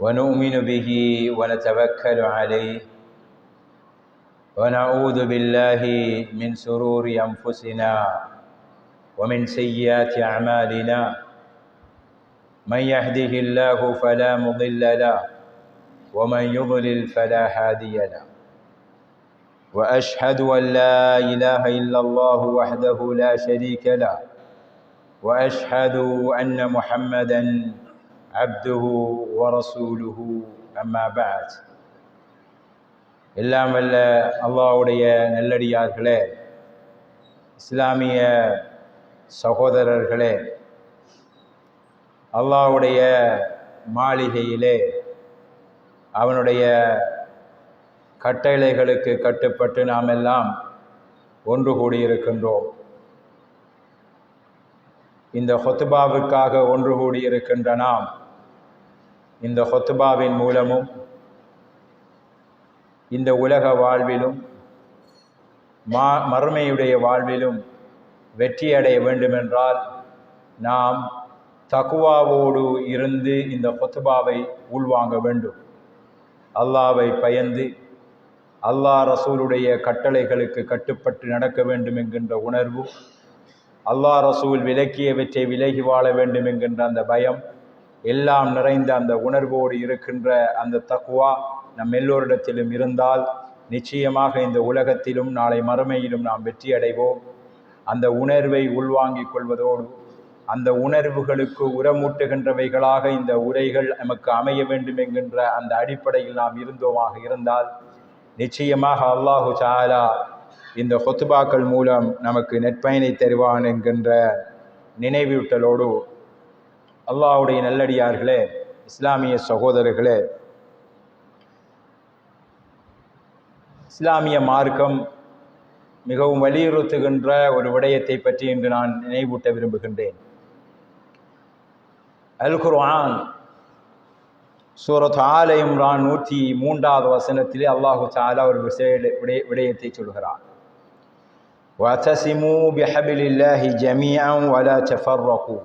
ونؤمن به ونتوكل عليه ونعوذ بالله من سرور أنفسنا ومن سيئات أعمالنا. من يهده الله فلا مضل له ومن يضلل فلا هادي له. وأشهد أن لا إله إلا الله وحده لا شريك له. وأشهد أن محمدا عبده ورسوله اما بعد எல்லாம் வல்ல அல்லாஹ்வுடைய நல்லடியார்களே இஸ்லாமிய சகோதரர்களே அல்லாஹ்வுடைய மாளிகையிலே அவனுடைய கட்டளைகளுக்கு கட்டுப்பட்டு நாம் எல்லாம் ஒன்று கூடியிருக்கின்றோம் இந்த ஹொத்துபாவுக்காக ஒன்று கூடியிருக்கின்ற நாம் இந்த ஹொத்துபாவின் மூலமும் இந்த உலக வாழ்விலும் மா மறுமையுடைய வாழ்விலும் வெற்றியடைய வேண்டுமென்றால் நாம் தக்குவாவோடு இருந்து இந்த கொத்துபாவை உள்வாங்க வேண்டும். அல்லாவை பயந்து அல்லாஹ் ரசூலுடைய கட்டளைகளுக்கு கட்டுப்பட்டு நடக்க வேண்டும் என்கின்ற உணர்வு அல்லாஹ் ரசூல் விலக்கியவற்றை விலகி வாழ வேண்டும் என்கின்ற அந்த பயம் எல்லாம் நிறைந்த அந்த உணர்வோடு இருக்கின்ற அந்த தக்குவா நம் எல்லோரிடத்திலும் இருந்தால் நிச்சயமாக இந்த உலகத்திலும் நாளை மறுமையிலும் நாம் வெற்றி அடைவோம். அந்த உணர்வை உள்வாங்கிக் கொள்வதோடு அந்த உணர்வுகளுக்கு உரமூட்டுகின்றவைகளாக இந்த உரைகள் நமக்கு அமைய வேண்டும் என்கின்ற அந்த அடிப்படையில் நாம் இருந்தோமாக இருந்தால் நிச்சயமாக அல்லாஹு சாலா இந்த ஹொத்துபாக்கள் மூலம் நமக்கு நெற்பயனை தருவான் என்கின்ற நினைவூட்டலோடு அல்லாஹுடைய நல்லடியார்களே இஸ்லாமிய சகோதரர்களே இஸ்லாமிய மார்க்கம் மிகவும் வலியுறுத்துகின்ற ஒரு விடயத்தை பற்றி இன்று நான் நினைவூட்ட விரும்புகின்றேன் அல் குர்ஆன் சூரத் ஆல இம்ரான் நூற்றி மூன்றாவது வசனத்திலே அல்லாஹு தாலா ஒரு விசேட விடய விடயத்தை சொல்கிறான் وَاعْتَصِمُوا بِحَبْلِ اللَّهِ جَمِيعًا وَلَا تَفَرَّقُوا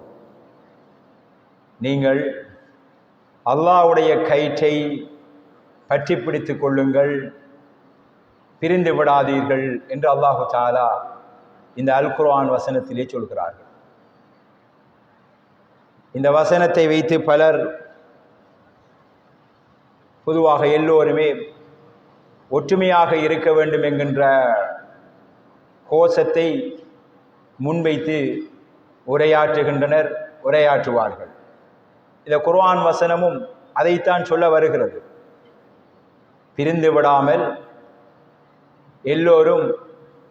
நீங்கள் அல்லாஹ்வுடைய கயிற்றை பற்றி பிடித்து கொள்ளுங்கள் பிரிந்து விடாதீர்கள் என்று அல்லாஹு தாலா இந்த அல் குர்ஆன் வசனத்திலே சொல்கிறார்கள். இந்த வசனத்தை வைத்து பலர் பொதுவாக எல்லோருமே ஒற்றுமையாக இருக்க வேண்டும் என்கின்ற கோஷத்தை முன்வைத்து உரையாற்றுகின்றனர் உரையாற்றுவார்கள். இந்த குர்ஆன் வசனமும் அதைத்தான் சொல்ல வருகிறது. பிரிந்து விடாமல் எல்லோரும்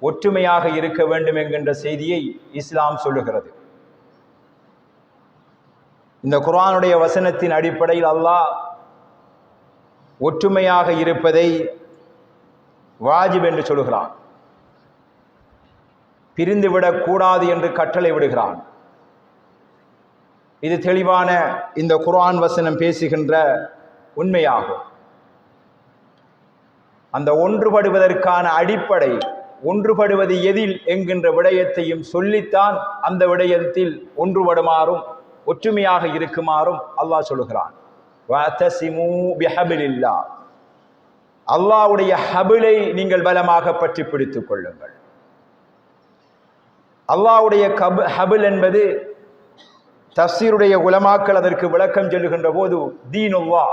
ஒற்றுமையாக இருக்க வேண்டும் என்கின்ற செய்தியை இஸ்லாம் சொல்லுகிறது. இந்த குர்ஆனுடைய வசனத்தின் அடிப்படையில் அல்லாஹ் ஒற்றுமையாக இருப்பதை வாஜிப் என்று சொல்கிறான் பிரிந்து விடக்கூடாது என்று கட்டளை விடுகிறான். இது தெளிவான இந்த குர்ஆன் வசனம் பேசுகின்ற உண்மையாகும். அந்த ஒன்றுபடுவதற்கான அடிப்படை ஒன்றுபடுவது எதில் என்கின்ற விடயத்தையும் சொல்லித்தான் அந்த விடயத்தில் ஒன்றுபடுமாறும் ஒற்றுமையாக இருக்குமாறும் அல்லாஹ் சொல்லுகிறான். அல்லாவுடைய ஹபிலை நீங்கள் பலமாக பற்றி பிடித்துக் கொள்ளுங்கள். அல்லாவுடைய கபு ஹபில் என்பது தஃசீருடைய உலமாக்கள் அதற்கு விளக்கம் சொல்லுகின்ற போது தீனுல்லா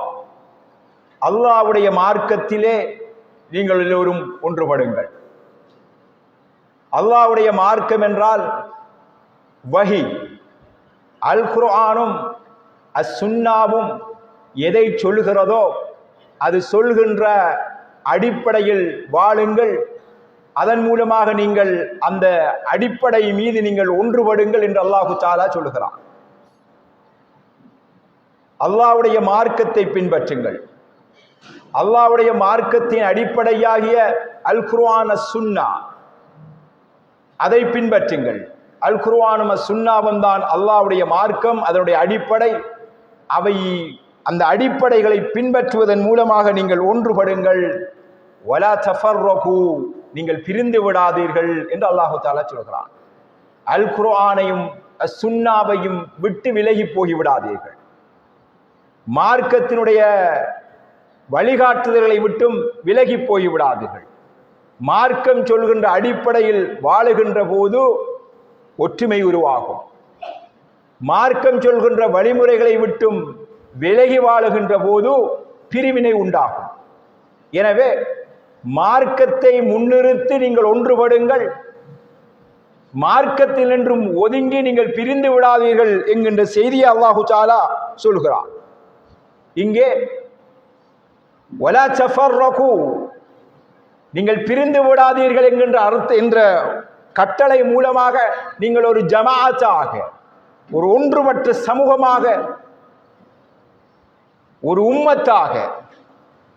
அல்லாவுடைய மார்க்கத்திலே நீங்கள் எல்லோரும் ஒன்றுபடுங்கள். அல்லாவுடைய மார்க்கம் என்றால் வஹி அல் குர்ஆனும் அசுன்னாவும் எதை சொல்லுகிறதோ அது சொல்கின்ற அடிப்படையில் வாழுங்கள். அதன் மூலமாக நீங்கள் அந்த அடிப்படை மீது நீங்கள் ஒன்றுபடுங்கள் என்று அல்லாஹு தாலா சொல்லுகிறான். அல்லாவுடைய மார்க்கத்தை பின்பற்றுங்கள். அல்லாவுடைய மார்க்கத்தின் அடிப்படையாகிய அல் குர்வான சுன்னா அதை பின்பற்றுங்கள். அல் குர்ஆனும் சுன்னாவும் தான் அல்லாவுடைய மார்க்கம் அதனுடைய அடிப்படை. அவை அந்த அடிப்படைகளை பின்பற்றுவதன் மூலமாக நீங்கள் ஒன்றுபடுங்கள். வலா தஃபர்ரகு. நீங்கள் பிரிந்து விடாதீர்கள் என்று அல்லாஹு தாலா சொல்கிறான். அல் குர்ஆனையும் சுன்னாவையும் விட்டு விலகி போய் விடாதீர்கள் மார்க்கத்தினுடைய வழிகாட்டுதல்களை விட்டும் விலகி போய்விடாதீர்கள் மார்க்கம் சொல்கின்ற அடிப்படையில் வாழுகின்ற போது ஒற்றுமை உருவாகும். மார்க்கம் சொல்கின்ற வழிமுறைகளை விட்டும் விலகி வாழுகின்ற போது பிரிவினை உண்டாகும். எனவே மார்க்கத்தை முன்னிறுத்தி நீங்கள் ஒன்றுபடுங்கள். மார்க்கத்தில் நின்றும் ஒதுங்கி நீங்கள் பிரிந்து விடாதீர்கள் என்கின்ற செய்தியை அல்லாஹு சாலா சொல்கிறார் இங்கே வலா சஃபர்ரகு நீங்கள் பிரிந்து விடாதீர்கள் என்கின்ற அர்த்த என்ற கட்டளை மூலமாக நீங்கள் ஒரு ஜமாத்தாக ஒரு ஒன்றுபட்ட சமூகமாக ஒரு உம்மத்தாக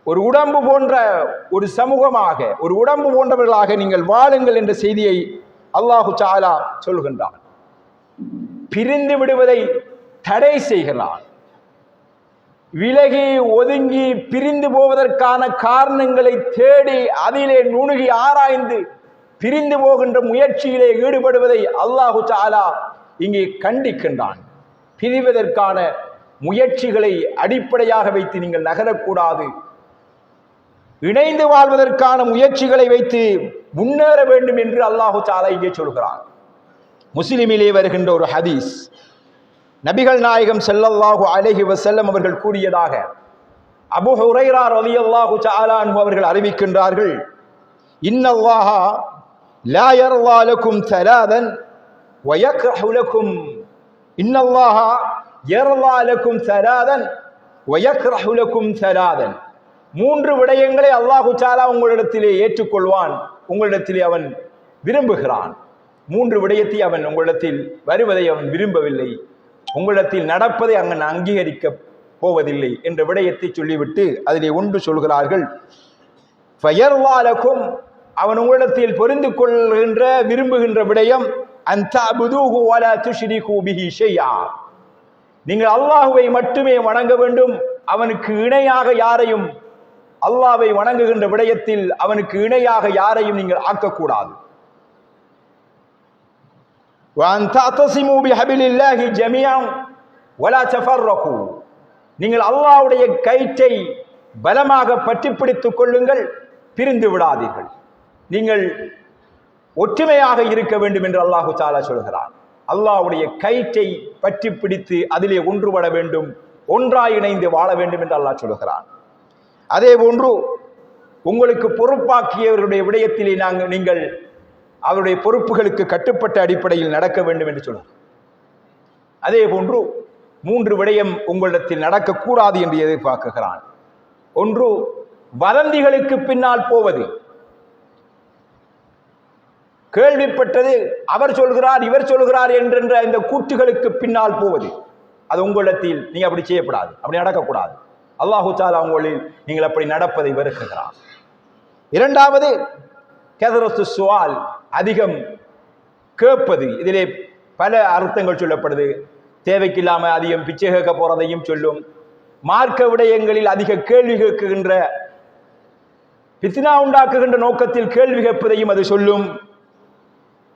ஒரு உடம்பு போன்ற ஒரு சமூகமாக ஒரு உடம்பு போன்றவர்களாக நீங்கள் வாழுங்கள் என்ற செய்தியை அல்லாஹு சாலா சொல்கின்றான். பிரிந்து விடுவதை தடை செய்கிறான். விலகி ஒதுங்கி பிரிந்து போவதற்கான காரணங்களை தேடி அதிலே நுணுகி ஆராய்ந்து பிரிந்து போகின்ற முயற்சியிலே ஈடுபடுவதை அல்லாஹு தாலா இங்கே கண்டிக்கின்றான். பிரிவதற்கான முயற்சிகளை அடிப்படையாக வைத்து நீங்கள் நகரக்கூடாது. இணைந்து வாழ்வதற்கான முயற்சிகளை வைத்து முன்னேற வேண்டும் என்று அல்லாஹு தாலா இங்கே சொல்கிறான். முஸ்லிமிலே வருகின்ற ஒரு ஹதீஸ் நபிகள் நாயகம் செல்லல்லாஹு அலைஹி வசல்லம் அவர்கள் கூறியதாக அபு ஹுரைரா ரலியல்லாஹு தஆலா அன்ஹு அவர்கள் அறிவிக்கின்றார்கள். இன்னல்லாஹா லா யர்லா லக்கும் தலாதன் வ யக்ரஹு லக்கும். இன்னல்லாஹ யர்லா லக்கும் தலாதன் வ லக்கும் மூன்று விடயங்களை அல்லாஹு சாலா உங்களிடத்திலே ஏற்றுக்கொள்வான் உங்களிடத்திலே அவன் விரும்புகிறான். மூன்று விடயத்தை அவன் உங்களிடத்தில் வருவதை அவன் விரும்பவில்லை. உங்களிடத்தில் நடப்பதை அங்கு அங்கீகரிக்க போவதில்லை என்ற விடயத்தை சொல்லிவிட்டு அதிலே ஒன்று சொல்கிறார்கள் ஃபயர்வாலக்கும் அவன் உங்களிடத்தில் பொருந்து கொள்கின்ற விரும்புகின்ற விடயம் அந்த நீங்கள் அல்லாஹுவை மட்டுமே வணங்க வேண்டும் அவனுக்கு இணையாக யாரையும் அல்லாவை வணங்குகின்ற விடயத்தில் அவனுக்கு இணையாக யாரையும் நீங்கள் ஆக்கக்கூடாது. وأن تعتصموا بحبل الله جميعا ولا تفرقوا நீங்கள் அல்லாஹ்வுடைய கயிற்றை பலமாக பற்றி பிடித்துக் கொள்ளுங்கள் பிரிந்து விடாதீர்கள் நீங்கள் ஒற்றுமையாக இருக்க வேண்டும் என்று அல்லாஹு தாலா சொல்கிறான் அல்லாஹ்வுடைய கயிற்றை பற்றி பிடித்து அதிலே ஒன்றுபட வேண்டும் ஒன்றாய் இணைந்து வாழ வேண்டும் என்று அல்லாஹ் சொல்கிறான் அதே போன்று உங்களுக்கு பொறுப்பாக்கியவருடைய விடயத்திலே நாங்கள் நீங்கள் அவருடைய பொறுப்புகளுக்கு கட்டுப்பட்ட அடிப்படையில் நடக்க வேண்டும் என்று சொல்றார் அதே போன்று மூன்று விடயம் உங்களிடத்தில் நடக்கக்கூடாது என்று எதிர்பார்க்குகிறான் ஒன்று வதந்திகளுக்கு பின்னால் போவது. கேள்விப்பட்டது அவர் சொல்கிறார் இவர் சொல்கிறார் என்ற இந்த கூற்றுகளுக்கு பின்னால் போவது. அது உங்களிடத்தில் நீ அப்படி செய்யக்கூடாது அப்படி நடக்கக்கூடாது. அல்லாஹு தாலா உங்களில் நீங்கள் அப்படி நடப்பதை வெறுக்குகிறான் இரண்டாவது கெதரத்து சுவால். அதிகம் கேட்பது. இதிலே பல அர்த்தங்கள் சொல்லப்படுது. தேவைக்கில்லாமல் அதிகம் பிச்சை கேட்க போறதையும் சொல்லும். மார்க்க விடயங்களில் அதிக கேள்வி கேட்குகின்ற பித்னா உண்டாக்குகின்ற நோக்கத்தில் கேள்வி கேட்பதையும் அது சொல்லும்.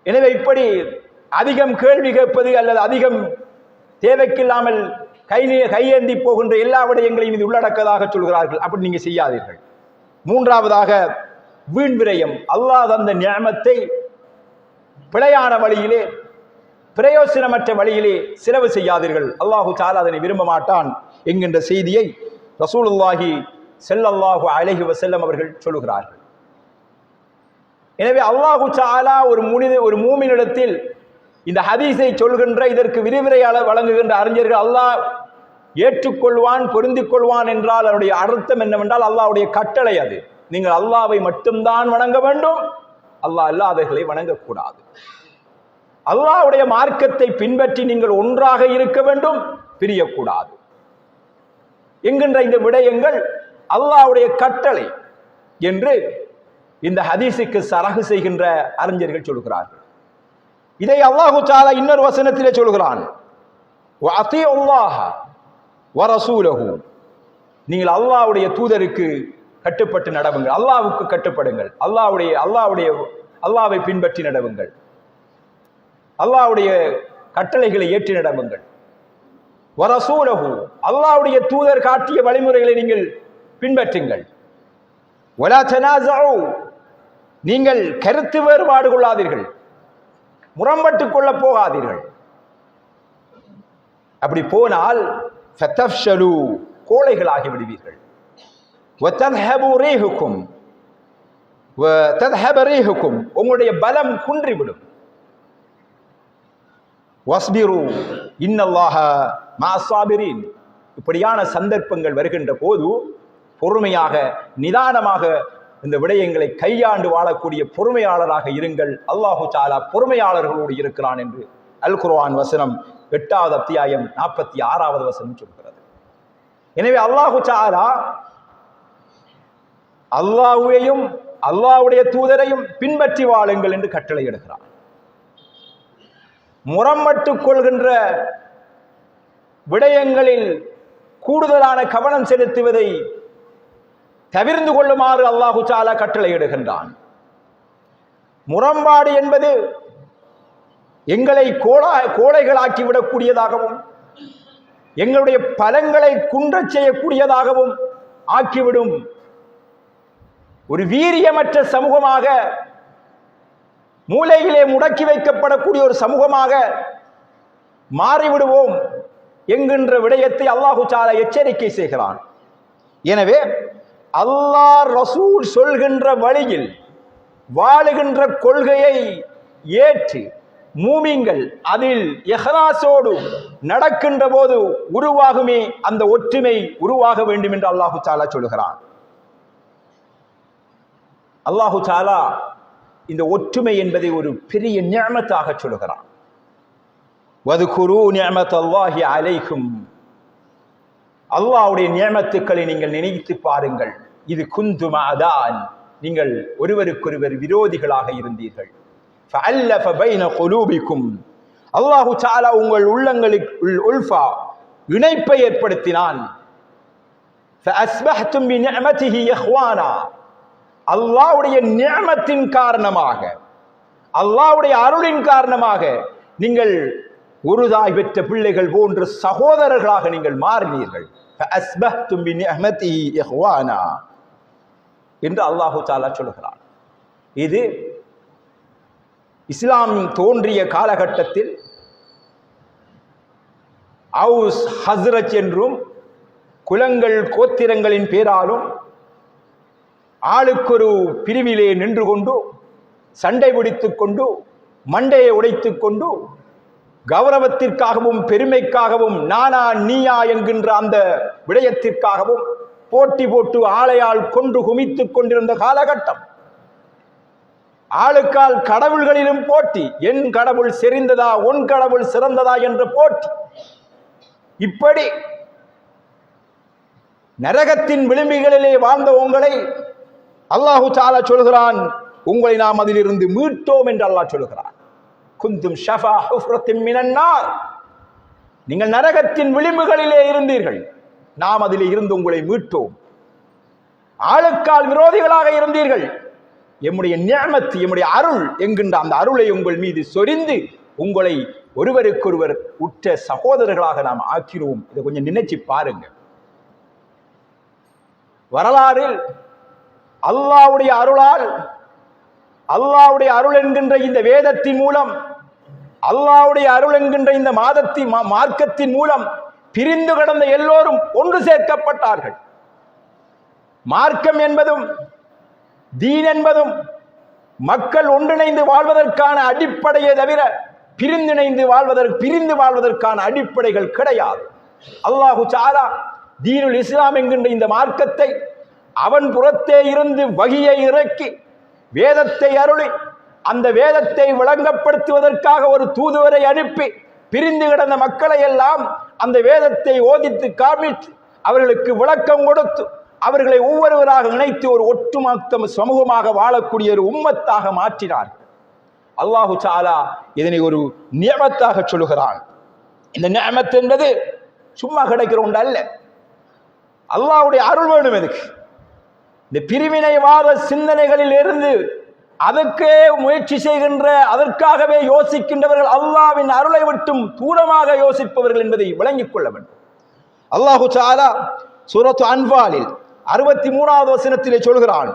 எனவே இப்படி அதிகம் கேள்வி கேட்பது அல்லது அதிகம் தேவைக்கில்லாமல் கை கையேந்தி போகின்ற எல்லா விடயங்களையும் இது உள்ளடக்கதாக சொல்கிறார்கள். அப்படி நீங்கள் செய்யாதீர்கள். மூன்றாவதாக வீண் விரயம். அல்லாஹ் அந்த நியமத்தை பிழையான வழியிலே பிரயோசனமற்ற வழியிலே செலவு செய்யாதீர்கள். அல்லாஹு தாலா அதனை விரும்ப மாட்டான் என்கின்ற செய்தியை ரசூலுல்லாஹி செல்லல்லாஹு அழகி வசல்லம் அவர்கள் சொல்லுகிறார்கள். எனவே அல்லாஹு சாலா ஒரு முனித ஒரு மூமினிடத்தில் இந்த ஹதீஸை சொல்கின்ற இதற்கு விரிவுரை வழங்குகின்ற அறிஞர்கள் அல்லாஹ் ஏற்றுக்கொள்வான் பொருந்திக் கொள்வான் என்றால் அதனுடைய அர்த்தம் என்னவென்றால் அல்லாஹ்வுடைய கட்டளை அது. நீங்கள் அல்லாவை மட்டும்தான் வணங்க வேண்டும் அல்லாஹ் அல்லாதவர்களை வணங்கக்கூடாது. அல்லாஹ்வுடைய மார்க்கத்தை பின்பற்றி நீங்கள் ஒன்றாக இருக்க வேண்டும் பிரியக்கூடாது. என்கின்ற இந்த விடயங்கள் அல்லாவுடைய கட்டளை என்று இந்த ஹதீஸுக்கு சரகு செய்கின்ற அறிஞர்கள் சொல்கிறார்கள். இதை அல்லாஹு சாலா இன்னொரு வசனத்திலே சொல்கிறான். நீங்கள் அல்லாஹ்வுடைய தூதருக்கு கட்டுப்பட்டு நடவுங்கள். அல்லாவுக்கு கட்டுப்படுங்கள். அல்லாஹ்வுடைய அல்லாவுடைய அல்லாவை பின்பற்றி நடவுங்கள். அல்லாவுடைய கட்டளைகளை ஏற்றி நடவுங்கள். வரசூலகு அல்லாஹ்வுடைய தூதர் காட்டிய வழிமுறைகளை நீங்கள் பின்பற்றுங்கள். வலா நீங்கள் கருத்து வேறுபாடு கொள்ளாதீர்கள். முரம்பட்டுக் கொள்ள போகாதீர்கள். அப்படி போனால் கோழைகளாகி விடுவீர்கள். வதத்ஹபு ரீஹுக்கும் வதத்ஹப ரீஹுக்கும் உங்களுடைய பலம் குன்றிவிடும். வஸ்பிரு இன்னல்லாஹ மாசாபிரின் இப்படியான சந்தர்ப்பங்கள் வருகின்ற போது பொறுமையாக நிதானமாக இந்த விடயங்களை கையாண்டு வாழக்கூடிய பொறுமையாளராக இருங்கள். அல்லாஹு சாலா பொறுமையாளர்களோடு இருக்கிறான் என்று அல் குர்வான் வசனம் எட்டாவது அத்தியாயம் நாற்பத்தி ஆறாவது வசனம் சொல்கிறது. எனவே அல்லாஹு சாலா அல்லாஹுவையும் அல்லாஹ்வுடைய தூதரையும் பின்பற்றி வாழுங்கள் என்று கட்டளையிடுகிறார். எடுக்கிறார் முரம்பட்டுக் கொள்கின்ற விடயங்களில் கூடுதலான கவனம் செலுத்துவதை தவிர்ந்து கொள்ளுமாறு அல்லாஹு சாலா கட்டளையிடுகின்றான். முரண்பாடு என்பது எங்களை கோலா கோழைகளாக்கி விடக்கூடியதாகவும் எங்களுடைய பலங்களை குன்றச் செய்யக்கூடியதாகவும் ஆக்கிவிடும் ஒரு வீரியமற்ற சமூகமாக மூளையிலே முடக்கி வைக்கப்படக்கூடிய ஒரு சமூகமாக மாறிவிடுவோம் என்கின்ற விடயத்தை அல்லாஹு சாலா எச்சரிக்கை செய்கிறான். எனவே அல்லாஹ் ரசூல் சொல்கின்ற வழியில் வாழுகின்ற கொள்கையை ஏற்று மூமிங்கள் அதில் எஹராசோடு நடக்கின்ற போது உருவாகுமே அந்த ஒற்றுமை உருவாக வேண்டும் என்று அல்லாஹு சாலா சொல்கிறான். அல்லாஹு சாலா இந்த ஒற்றுமை என்பதை ஒரு பெரிய ஞாமத்தாக சொல்லுகிறான். வதுகுரு ஞாமத் அல்லாஹி அலைக்கும் அல்லாவுடைய நியமத்துக்களை நீங்கள் நினைத்து பாருங்கள். இது குந்துமாதான் நீங்கள் ஒருவருக்கொருவர் விரோதிகளாக இருந்தீர்கள். அல்லாஹு சாலா உங்கள் உள்ளங்களுக்கு உல்ஃபா இணைப்பை ஏற்படுத்தினான். அல்லாவுடைய நியமத்தின் காரணமாக அல்லாவுடைய அருளின் காரணமாக நீங்கள் உருதாய் பெற்ற பிள்ளைகள் போன்ற சகோதரர்களாக நீங்கள் மாறினீர்கள். என்று அல்லாஹு தாலா சொல்கிறான். இது இஸ்லாம் தோன்றிய காலகட்டத்தில் அவுஸ் ஹஸ்ரத் என்றும் குலங்கள் கோத்திரங்களின் பேராலும் ஆளுக்கொரு பிரிவிலே நின்று கொண்டு சண்டை பிடித்து கொண்டு மண்டையை உடைத்து கொண்டு கௌரவத்திற்காகவும் பெருமைக்காகவும் நானா நீயா என்கின்ற அந்த விடயத்திற்காகவும் போட்டி போட்டு ஆளையால் கொண்டு குமித்துக் கொண்டிருந்த காலகட்டம். ஆளுக்கால் கடவுள்களிலும் போட்டி என் கடவுள் செறிந்ததா உன் கடவுள் சிறந்ததா என்ற போட்டி. இப்படி நரகத்தின் விளிம்புகளிலே வாழ்ந்த உங்களை அல்லாஹு தாலா சொல்கிறான் உங்களை நாம் அதிலிருந்து மீட்டோம் என்று அல்லாஹ் சொல்கிறான். குந்தும் ஷஃபா ஹுஃப்ரத்தின் மினன்னார் நீங்கள் நரகத்தின் விளிம்புகளிலே இருந்தீர்கள். நாம் அதில் இருந்து உங்களை மீட்டோம். ஆளுக்கால் விரோதிகளாக இருந்தீர்கள். எம்முடைய நியமத்து எம்முடைய அருள் என்கின்ற அந்த அருளை உங்கள் மீது சொரிந்து உங்களை ஒருவருக்கொருவர் உற்ற சகோதரர்களாக நாம் ஆக்கிறோம் இதை கொஞ்சம் நினைச்சு பாருங்க. வரலாறில் அல்லாவுடைய அருளால் அல்லாவுடைய அருள் என்கின்ற இந்த வேதத்தின் மூலம் அல்லாவுடைய அருள் என்கின்ற இந்த மாதத்தின் மார்க்கத்தின் மூலம் பிரிந்து கிடந்த எல்லோரும் ஒன்று சேர்க்கப்பட்டார்கள். மார்க்கம் என்பதும் தீன் என்பதும் மக்கள் ஒன்றிணைந்து வாழ்வதற்கான அடிப்படையை தவிர பிரிந்திணைந்து வாழ்வதற்கு பிரிந்து வாழ்வதற்கான அடிப்படைகள் கிடையாது. அல்லாஹு சாலா தீனுல் இஸ்லாம் என்கின்ற இந்த மார்க்கத்தை அவன் புறத்தே இருந்து வகியை இறக்கி வேதத்தை அருளி அந்த வேதத்தை விளங்கப்படுத்துவதற்காக ஒரு தூதுவரை அனுப்பி பிரிந்து கிடந்த மக்களை எல்லாம் அந்த வேதத்தை ஓதித்து காமித்து அவர்களுக்கு விளக்கம் கொடுத்து அவர்களை ஒவ்வொருவராக இணைத்து ஒரு ஒட்டுமொத்த சமூகமாக வாழக்கூடிய ஒரு உம்மத்தாக மாற்றினார் அல்லாஹு சாலா இதனை ஒரு நியமத்தாக சொல்லுகிறான். இந்த நியமத் என்பது சும்மா கிடைக்கிற ஒன்று அல்ல. அல்லாஹுடைய அருள் வேணும் எதுக்கு? இந்த பிரிவினைவாத சிந்தனைகளில் இருந்து அதற்கே முயற்சி செய்கின்ற அதற்காகவே யோசிக்கின்றவர்கள் அல்லாவின் அருளை விட்டும் தூரமாக யோசிப்பவர்கள் என்பதை விளங்கிக் கொள்ள வேண்டும். அல்லாஹு சாலா சூரத்து அன்பாலில் அறுபத்தி மூணாவது வசனத்திலே சொல்கிறான்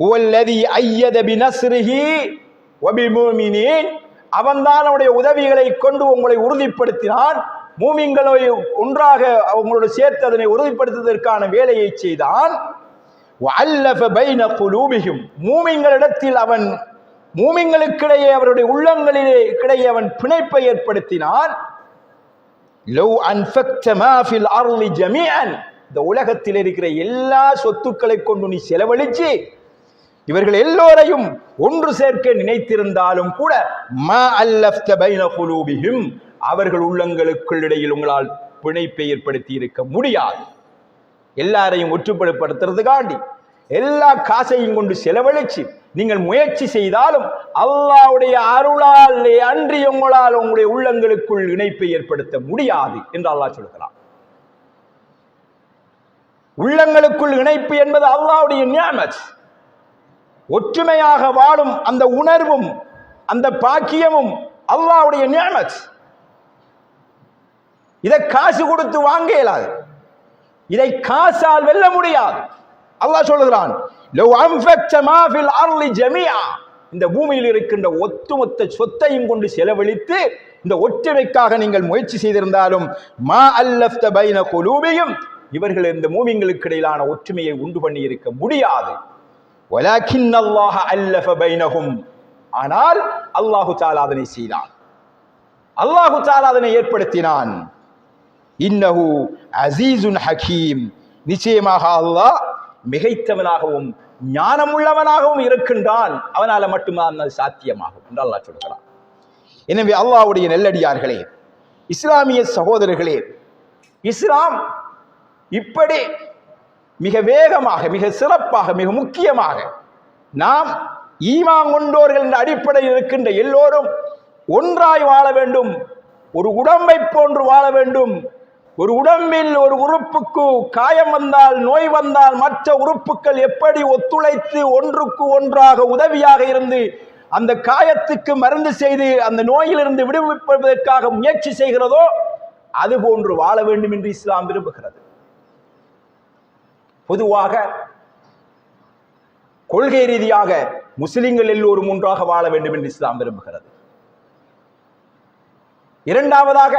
"ஹுவல்லதி ஐயத அவன்தான் அவனுடைய உதவிகளை கொண்டு உங்களை உறுதிப்படுத்தினான். மூமிங்களை ஒன்றாக அவங்களோட சேர்த்து அதனை உறுதிப்படுத்துவதற்கான வேலையை செய்தான். குலூபிகும் மூமிங்களிடத்தில் அவன் மூமிங்களுக்கிடையே அவருடைய உள்ளங்களிலே கிடையே அவன் பிணைப்பை ஏற்படுத்தினான். லவ் அன்ஃபக்த மாஃபில் இந்த உலகத்தில் இருக்கிற எல்லா சொத்துக்களை கொண்டு நீ செலவழிச்சு இவர்கள் எல்லோரையும் ஒன்று சேர்க்க நினைத்திருந்தாலும் கூட மா அல்லஃப்த பைன அவர்கள் உள்ளங்களுக்குள் இடையில் உங்களால் பிணைப்பை ஏற்படுத்தி இருக்க முடியாது. எல்லாரையும் ஒற்றுப்படுத்துறதுக்காண்டி எல்லா காசையும் கொண்டு செலவழிச்சு நீங்கள் முயற்சி செய்தாலும் அல்லாஹ்வுடைய அருளால் அன்றி உங்களால் உங்களுடைய உள்ளங்களுக்குள் இணைப்பை ஏற்படுத்த முடியாது என்று அல்லாஹ் சொல்கிறான். உள்ளங்களுக்குள் இணைப்பு என்பது அல்லாஹ்வுடைய நியமச் ஒற்றுமையாக வாழும் அந்த உணர்வும் அந்த பாக்கியமும் அல்லாஹ்வுடைய நியாமத். இதை காசு கொடுத்து வாங்க இயலாது. இதை காசால் வெல்ல முடியாது. அல்லாஹ் சொல்லுகிறான் "லவ் இந்த பூமியில் இருக்கின்ற ஒட்டுமொத்த சொத்தையும் கொண்டு செலவழித்து இந்த ஒற்றுமைக்காக நீங்கள் முயற்சி செய்திருந்தாலும் மா அல்லஃப்த பைன குலூபியும் இவர்கள் இந்த மூமிங்களுக்கு இடையிலான ஒற்றுமையை உண்டு பண்ணி இருக்க முடியாது. வலாக்கின் அல்லாஹ் அல்லஃப பைனகும் ஆனால் அல்லாஹு தாலா அதனை செய்தான். அல்லாஹு தாலா அதனை ஏற்படுத்தினான். இன்னஹு அசீசுன் ஹக்கீம் நிச்சயமாக அல்லாஹ் மிகைத்தவனாகவும் ஞானமுள்ளவனாகவும் இருக்கின்றான். அவனால மட்டும்தான் அது சாத்தியமாகும் என்று அல்லாஹ் சொல்கிறான். எனவே அல்லாவுடைய நெல்லடியார்களே இஸ்லாமிய சகோதரர்களே இஸ்லாம் இப்படி மிக வேகமாக மிக சிறப்பாக மிக முக்கியமாக நாம் ஈமான் கொண்டோர்கள் என்ற அடிப்படையில் இருக்கின்ற எல்லோரும் ஒன்றாய் வாழ வேண்டும் ஒரு உடம்பை போன்று வாழ வேண்டும் ஒரு உடம்பில் ஒரு உறுப்புக்கு காயம் வந்தால் நோய் வந்தால் மற்ற உறுப்புகள் எப்படி ஒத்துழைத்து ஒன்றுக்கு ஒன்றாக உதவியாக இருந்து அந்த காயத்துக்கு மருந்து செய்து அந்த நோயிலிருந்து விடுவிப்பதற்காக முயற்சி செய்கிறதோ அது போன்று வாழ வேண்டும் என்று இஸ்லாம் விரும்புகிறது. பொதுவாக கொள்கை ரீதியாக முஸ்லிம்கள் எல்லோரும் ஒன்றாக வாழ வேண்டும் என்று இஸ்லாம் விரும்புகிறது. இரண்டாவதாக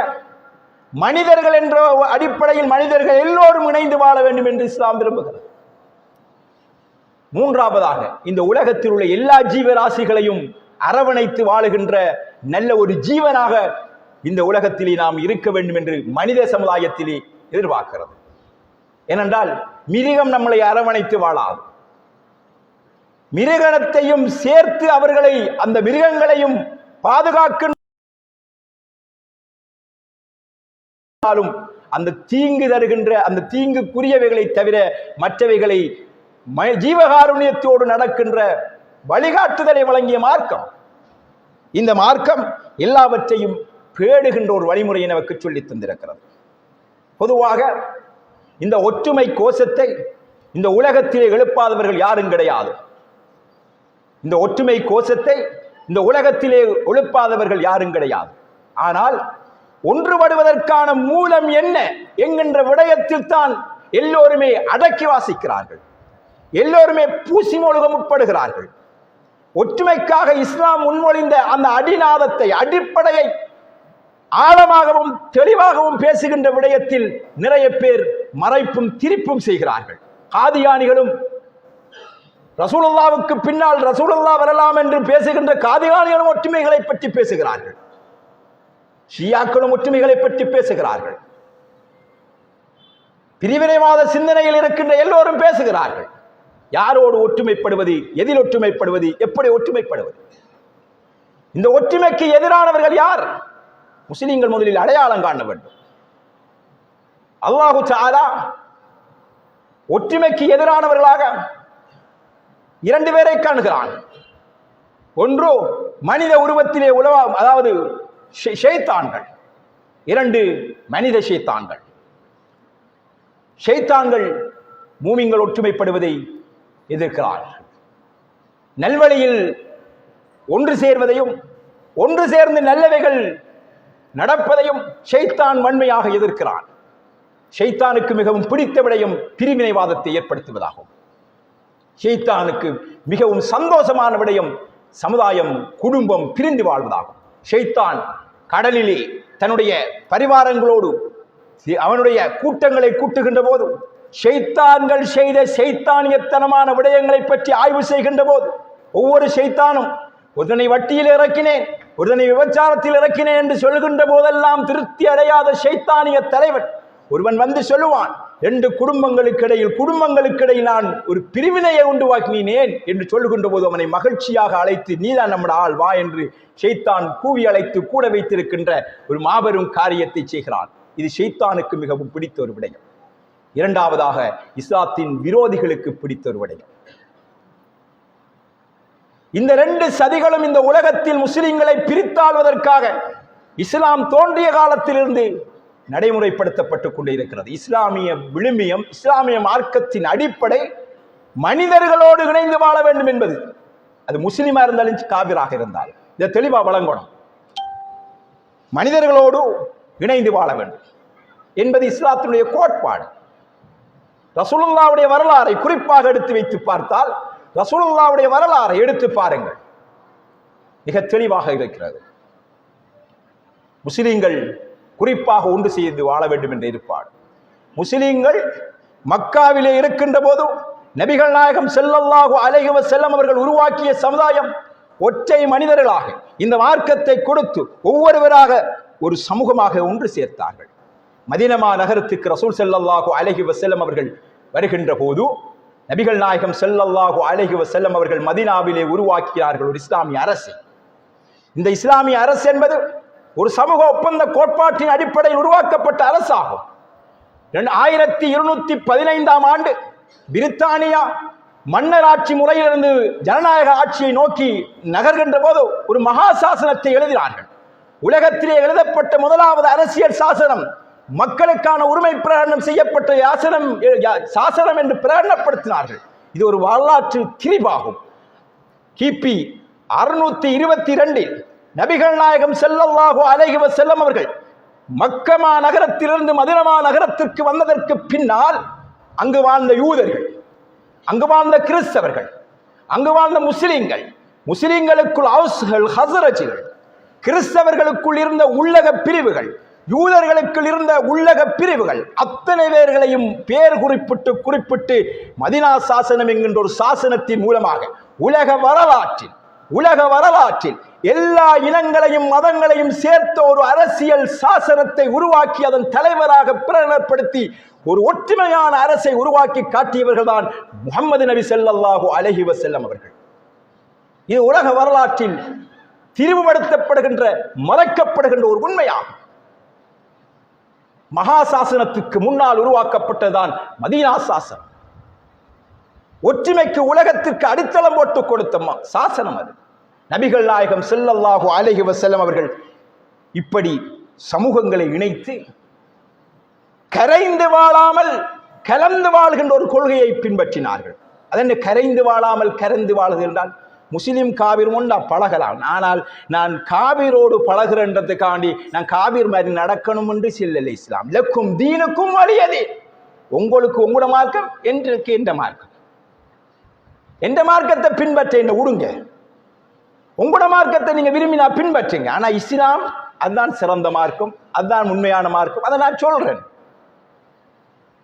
மனிதர்கள் என்ற அடிப்படையில் மனிதர்கள் எல்லோரும் இணைந்து வாழ வேண்டும் என்று இஸ்லாம் விரும்புகிறது. மூன்றாவதாக இந்த உலகத்தில் உள்ள எல்லா ஜீவராசிகளையும் அரவணைத்து வாழுகின்ற நல்ல ஒரு ஜீவனாக இந்த உலகத்திலே நாம் இருக்க வேண்டும் என்று மனித சமுதாயத்திலே எதிர்பார்க்கிறது. ஏனென்றால் மிருகம் நம்மளை அரவணைத்து வாழாது. மிருகணத்தையும் சேர்த்து அவர்களை அந்த மிருகங்களையும் பாதுகாக்கின்ற செய்தாலும் அந்த தீங்கு தருகின்ற அந்த தீங்குக்குரியவைகளை தவிர மற்றவைகளை ஜீவகாருண்யத்தோடு நடக்கின்ற வழிகாட்டுதலை வழங்கிய மார்க்கம். இந்த மார்க்கம் எல்லாவற்றையும் பேடுகின்ற ஒரு வழிமுறையை நமக்கு சொல்லி தந்திருக்கிறது. பொதுவாக இந்த ஒற்றுமை கோஷத்தை இந்த உலகத்திலே எழுப்பாதவர்கள் யாரும் கிடையாது. இந்த ஒற்றுமை கோஷத்தை இந்த உலகத்திலே எழுப்பாதவர்கள் யாரும் கிடையாது. ஆனால் ஒன்றுபடுவதற்கான மூலம் என்ன என்கின்ற விடயத்தில் தான் எல்லோருமே அடக்கி வாசிக்கிறார்கள். எல்லோருமே பூசி முழுகமுட்படுகிறார்கள் ஒற்றுமைக்காக இஸ்லாம் முன்மொழிந்த அந்த அடிநாதத்தை அடிப்படையை ஆழமாகவும் தெளிவாகவும் பேசுகின்ற விடயத்தில் நிறைய பேர் மறைப்பும் திரிப்பும் செய்கிறார்கள். காதியானிகளும் ரசூலுல்லாவுக்கு பின்னால் ரசூலுல்லா வரலாம் என்று பேசுகின்ற காதியானிகளும் ஒற்றுமைகளை பற்றி பேசுகிறார்கள். ஷியாக்களும் ஒற்றுமைகளை பற்றி பேசுகிறார்கள். பிரிவினைவாத சிந்தனையில் இருக்கின்ற எல்லோரும் பேசுகிறார்கள். யாரோடு ஒற்றுமைப்படுவது எதில் ஒற்றுமைப்படுவது எப்படி ஒற்றுமைப்படுவது? இந்த ஒற்றுமைக்கு எதிரானவர்கள் யார்? முஸ்லிம்கள் முதலில் அடையாளம் காண வேண்டும். அல்லாஹு சாரா ஒற்றுமைக்கு எதிரானவர்களாக இரண்டு பேரை காணுகிறான். ஒன்று மனித உருவத்திலே உலவா அதாவது ஷைத்தான்கள். இரண்டு மனித ஷேத்தான்கள். ஷேத்தான்கள் மூமிங்கள் ஒற்றுமைப்படுவதை எதிர்க்கிறார்கள். நல்வழியில் ஒன்று சேர்வதையும் ஒன்று சேர்ந்து நல்லவைகள் நடப்பதையும் ஷைத்தான் வன்மையாக எதிர்க்கிறான். ஷைத்தானுக்கு மிகவும் பிடித்த விடயம் பிரிவினைவாதத்தை ஏற்படுத்துவதாகும். ஷைத்தானுக்கு மிகவும் சந்தோஷமான விடயம் சமுதாயம் குடும்பம் பிரிந்து வாழ்வதாகும். ஷைத்தான் கடலிலே தன்னுடைய பரிவாரங்களோடு அவனுடைய கூட்டங்களை கூட்டுகின்ற போதும் ஷைத்தான்கள் செய்த ஷைத்தானியத்தனமான விடயங்களை பற்றி ஆய்வு செய்கின்ற போது ஒவ்வொரு ஷைத்தானும் ஒருதனை வட்டியில் இறக்கினேன் ஒருதனை விபச்சாரத்தில் இறக்கினேன் என்று சொல்கின்ற போதெல்லாம் திருப்தி அடையாத ஷைத்தானிய தலைவன் ஒருவன் வந்து சொல்லுவான் ரெண்டு குடும்பங்களுக்கு இடையில் குடும்பங்களுக்கு இடையில் நான் ஒரு பிரிவினையை உண்டுவாக்கினேன் என்று சொல்லுகின்ற போது அவனை மகிழ்ச்சியாக அழைத்து நீதான் நம்முடைய ஆள் வா என்று ஷெய்தான் கூவி அழைத்து கூட வைத்திருக்கின்ற ஒரு மாபெரும் காரியத்தை செய்கிறான். இது ஷெய்தானுக்கு மிகவும் பிடித்த ஒரு விடயம். இரண்டாவதாக இஸ்லாத்தின் விரோதிகளுக்கு பிடித்த ஒரு விடயம். இந்த ரெண்டு சதிகளும் இந்த உலகத்தில் முஸ்லிம்களை பிரித்தாள்வதற்காக இஸ்லாம் தோன்றிய காலத்திலிருந்து நடைமுறைப்படுத்தப்பட்டுக் கொண்டிருக்கிறது. இஸ்லாமிய விழுமியம் இஸ்லாமிய மார்க்கத்தின் அடிப்படை மனிதர்களோடு இணைந்து வாழ வேண்டும் என்பது. அது முஸ்லீமா இருந்தாலும் காவிராக இருந்தாலும். இதை தெளிவா வழங்கணும். மனிதர்களோடு இணைந்து வாழ வேண்டும் என்பது இஸ்லாத்தினுடைய கோட்பாடு. ரசூலுல்லாவுடைய வரலாறை குறிப்பாக எடுத்து வைத்து பார்த்தால் ரசூலுல்லாவுடைய வரலாறை எடுத்து பாருங்கள். மிக தெளிவாக இருக்கிறது. முஸ்லிம்கள் குறிப்பாக ஒன்று செய்து வாழ வேண்டும் என்ற ஏற்பாடு. முஸ்லிம்கள் மக்காவிலே இருக்கின்ற போது நபிகள் நாயகம் செல்லல்லாஹு அலைஹி செல்லம் அவர்கள் உருவாக்கிய சமுதாயம் ஒற்றை மனிதர்களாக இந்த மார்க்கத்தை கொடுத்து ஒவ்வொருவராக ஒரு சமூகமாக ஒன்று சேர்த்தார்கள். மதினமா நகரத்துக்கு ரசூல் செல்லல்லாஹு அலைஹி வசல்லம் அவர்கள் வருகின்ற போது நபிகள் நாயகம் செல்லல்லாஹு அலைஹி வசல்லம் அவர்கள் மதினாவிலே உருவாக்கினார்கள் ஒரு இஸ்லாமிய அரசு. இந்த இஸ்லாமிய அரசு என்பது ஒரு சமூக ஒப்பந்த கோட்பாட்டின் அடிப்படையில் உருவாக்கப்பட்ட அரசாகும். ஆயிரத்தி இருநூத்தி பதினைந்தாம் ஆண்டு பிரித்தானியா மன்னர் ஆட்சி முறையிலிருந்து ஜனநாயக ஆட்சியை நோக்கி நகர்கின்ற போது ஒரு மகா சாசனத்தை எழுதினார்கள். உலகத்திலே எழுதப்பட்ட முதலாவது அரசியல் சாசனம் மக்களுக்கான உரிமை பிரகடனம் செய்யப்பட்ட யாசனம் சாசனம் என்று பிரகடனப்படுத்தினார்கள். இது ஒரு வரலாற்று கிரிபாகும் கிபி அறுநூத்தி இருபத்தி இரண்டில் நபிகள் நாயகம் செல்லல்லாஹு அலைஹி செல்லம் அவர்கள் மக்கமா நகரத்திலிருந்து மதினமா நகரத்திற்கு வந்ததற்கு பின்னால் அங்கு வாழ்ந்த யூதர்கள் அங்கு வாழ்ந்த கிறிஸ்தவர்கள் அங்கு வாழ்ந்த முஸ்லிம்கள் முஸ்லிம்களுக்குள் ஹவுஸ்கள் ஹசரஜிகள் கிறிஸ்தவர்களுக்குள் இருந்த உள்ளக பிரிவுகள் யூதர்களுக்குள் இருந்த உள்ளக பிரிவுகள் அத்தனை பேர்களையும் பேர் குறிப்பிட்டு குறிப்பிட்டு மதினா சாசனம் என்கின்ற ஒரு சாசனத்தின் மூலமாக உலக வரலாற்றில் உலக வரலாற்றில் எல்லா இனங்களையும் மதங்களையும் சேர்த்த ஒரு அரசியல் சாசனத்தை உருவாக்கி அதன் தலைவராக பிரகடனப்படுத்தி ஒரு ஒற்றுமையான அரசை உருவாக்கி காட்டியவர்கள் தான் முகமது நபி செல்லல்லாஹு அலஹி வசல்லம் அவர்கள். இது உலக வரலாற்றில் திரிவுபடுத்தப்படுகின்ற மறைக்கப்படுகின்ற ஒரு உண்மையாகும். மகா சாசனத்துக்கு முன்னால் உருவாக்கப்பட்டதுதான் மதீனா சாசனம். ஒற்றுமைக்கு உலகத்திற்கு அடித்தளம் போட்டு கொடுத்த சாசனம் அது. நபிகள் நாயகம் செல்லல்லாஹு அலஹி வசல்லம் அவர்கள் இப்படி சமூகங்களை இணைத்து கரைந்து வாழாமல் கலந்து வாழ்கின்ற ஒரு கொள்கையை பின்பற்றினார்கள். அதென்ன கரைந்து வாழாமல் கரைந்து வாழுது என்றால் முஸ்லிம் காவிர் ஒன்றா பழகலாம். ஆனால் நான் காவிரோடு பழகிறன்றதுக்காண்டி நான் காவிர் மாதிரி நடக்கணும் என்று செல்லலை இஸ்லாம். லக்கும் தீனுக்கும் வழியது உங்களுக்கு உங்களோட மார்க்கம் என்றுக்கு என்ற மார்க்கம். எந்த மார்க்கத்தை பின்பற்ற என்ன விடுங்க உங்களோட மார்க்கத்தை நீங்க விரும்பினா பின்பற்றுங்க. ஆனா இஸ்லாம் அதுதான் சிறந்த மார்க்கம் அதுதான் உண்மையான மார்க்கம். அதை நான் சொல்றேன்.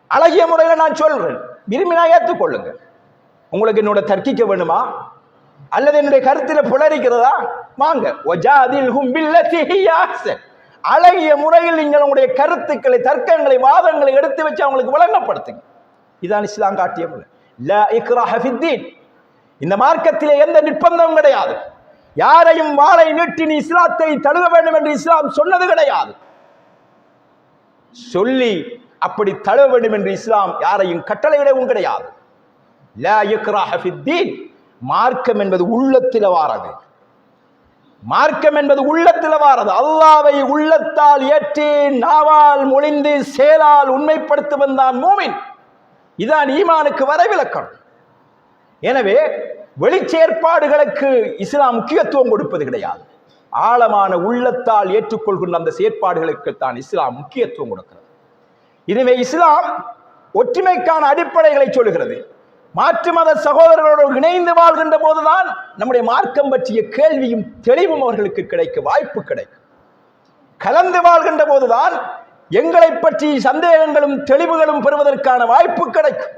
அழகிய முறையில் நான் சொல்றேன். விரும்பினா ஏற்றுக்கொள்ளுங்க. உங்களுக்கு என்னோட தர்க்கிக்க வேணுமா? அல்லது என்னுடைய கருத்தில் புலரிக்கிறதா? வாங்க. அழகிய முறையில் நீங்கள் உங்களுடைய கருத்துக்களை தர்க்கங்களை வாதங்களை எடுத்து வச்சு அவங்களுக்கு வழங்கப்படுத்துங்க இதான் இஸ்லாம் காட்டிய முறை. இந்த மார்க்கத்திலே எந்த நிர்பந்தமும் கிடையாது. யாரையும் வாளை நீட்டி நீ இஸ்லாத்தை தழுவ வேண்டும் என்று இஸ்லாம் சொன்னது கிடையாது. சொல்லி அப்படி தழுவ வேண்டும் என்று இஸ்லாம் யாரையும் கட்டளையிடவும் கிடையாது. மார்க்கம் என்பது உள்ளத்தில் வாரது. மார்க்கம் என்பது உள்ளத்தில் வாரது. அல்லாவை உள்ளத்தால் ஏற்றி நாவால் மொழிந்து செயலால் உண்மைப்படுத்துவன் வந்தான் மூமின். இதான் ஈமானுக்கு வரவிலக்கணம். எனவே வெளிச்சேற்பாடுகளுக்கு இஸ்லாம் முக்கியத்துவம் கொடுப்பது கிடையாது. ஆழமான உள்ளத்தால் ஏற்றுக்கொள்கின்ற அந்த செயற்பாடுகளுக்கு தான் இஸ்லாம் முக்கியத்துவம் கொடுக்கிறது. இதுவே இஸ்லாம் ஒற்றுமைக்கான அடிப்படைகளை சொல்கிறது மாற்று மத சகோதரர்களோடு இணைந்து வாழ்கின்ற போதுதான் நம்முடைய மார்க்கம் பற்றிய கேள்வியும் தெளிவும் அவர்களுக்கு கிடைக்க வாய்ப்பு கிடைக்கும். கலந்து வாழ்கின்ற போதுதான் எங்களை பற்றி சந்தேகங்களும் தெளிவுகளும் பெறுவதற்கான வாய்ப்பு கிடைக்கும்.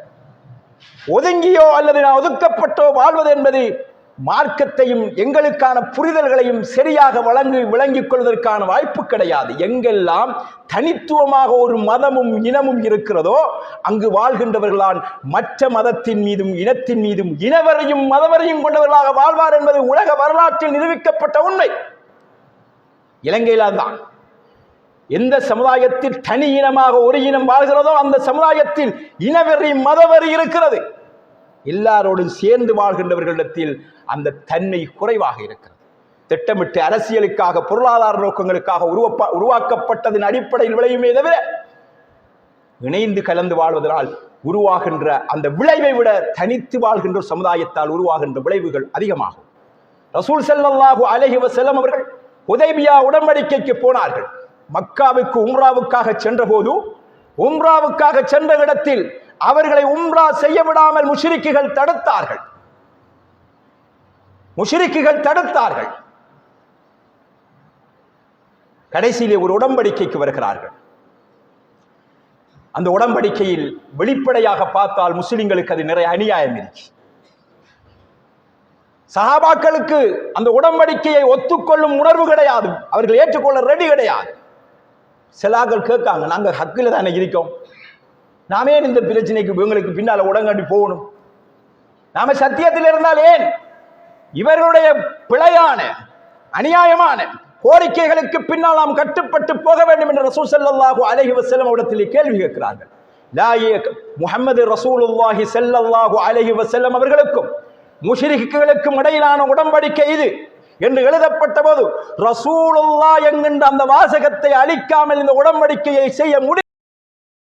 ஒதுங்கியோ அல்லது நான் ஒதுக்கப்பட்டோ வாழ்வது என்பது மார்க்கத்தையும் எங்களுக்கான புரிதல்களையும் சரியாக வழங்கி விளங்கிக் கொள்வதற்கான வாய்ப்பு கிடையாது. எங்கெல்லாம் தனித்துவமாக ஒரு மதமும் இனமும் இருக்கிறதோ அங்கு வாழ்கின்றவர்களால் மற்ற மதத்தின் மீதும் இனத்தின் மீதும் இனவரையும் மதவரையும் கொண்டவர்களாக வாழ்வார் என்பது உலக வரலாற்றில் நிரூபிக்கப்பட்ட உண்மை. இலங்கையில் அதுதான் எந்த சமுதாயத்தில் தனி இனமாக ஒரு இனம் வாழ்கிறதோ அந்த சமுதாயத்தில் இனவெறி மதவெறி இருக்கிறது. எல்லாரோடும் சேர்ந்து வாழ்கின்றவர்களிடத்தில் அந்த தன்மை குறைவாக இருக்கிறது. திட்டமிட்டு அரசியலுக்காக பொருளாதார நோக்கங்களுக்காக உருவப்ப உருவாக்கப்பட்டதன் அடிப்படையில் விளையுமே தவிர இணைந்து கலந்து வாழ்வதனால் உருவாகின்ற அந்த விளைவை விட தனித்து வாழ்கின்ற சமுதாயத்தால் உருவாகின்ற விளைவுகள் அதிகமாகும். ரசூல் செல்லல்லாஹு அலஹி வஸல்லம் அவர்கள் உதவியா உடன்படிக்கைக்கு போனார்கள். மக்காவுக்கு உம்ராவுக்காக சென்றபோது உம்ராவுக்காக சென்ற இடத்தில் அவர்களை உம்ரா செய்ய விடாமல் முஷிரிக்குகள் தடுத்தார்கள். முஷிரிக்குகள் தடுத்தார்கள். கடைசியிலே ஒரு உடம்படிக்கைக்கு வருகிறார்கள். அந்த உடம்படிக்கையில் வெளிப்படையாக பார்த்தால் முஸ்லிம்களுக்கு அது நிறைய அநியாயம் இருக்கு. சஹாபாக்களுக்கு அந்த உடம்படிக்கையை ஒத்துக்கொள்ளும் உணர்வு கிடையாது. அவர்கள் ஏற்றுக்கொள்ள ரெடி கிடையாது. சிலாக்கள் கேட்காங்க நாங்க ஹக்கில் தானே இருக்கோம். நாமே இந்த பிரச்சனைக்கு இவங்களுக்கு பின்னால் உடங்காட்டி போகணும். நாம சத்தியத்தில் இருந்தால் ஏன்? இவர்களுடைய பிழையான அநியாயமான கோரிக்கைகளுக்கு பின்னால் நாம் கட்டுப்பட்டு போக வேண்டும் என்று ரசூல் செல்லல்லாஹு அலஹி வஸல்லம் இடத்தில் கேள்வி கேட்கிறார்கள். முகமது ரசூலுல்லாஹி செல்லல்லாஹு அலஹி வசல்லம் அவர்களுக்கும் முஷ்ரிக்குகளுக்கும் இடையிலான உடன்படிக்கை இது என்று எழுதப்பட்ட போது ரசூலுல்லா என்கின்ற அந்த வாசகத்தை அழிக்காமல் இந்த உடன்படிக்கையை செய்ய முடியும்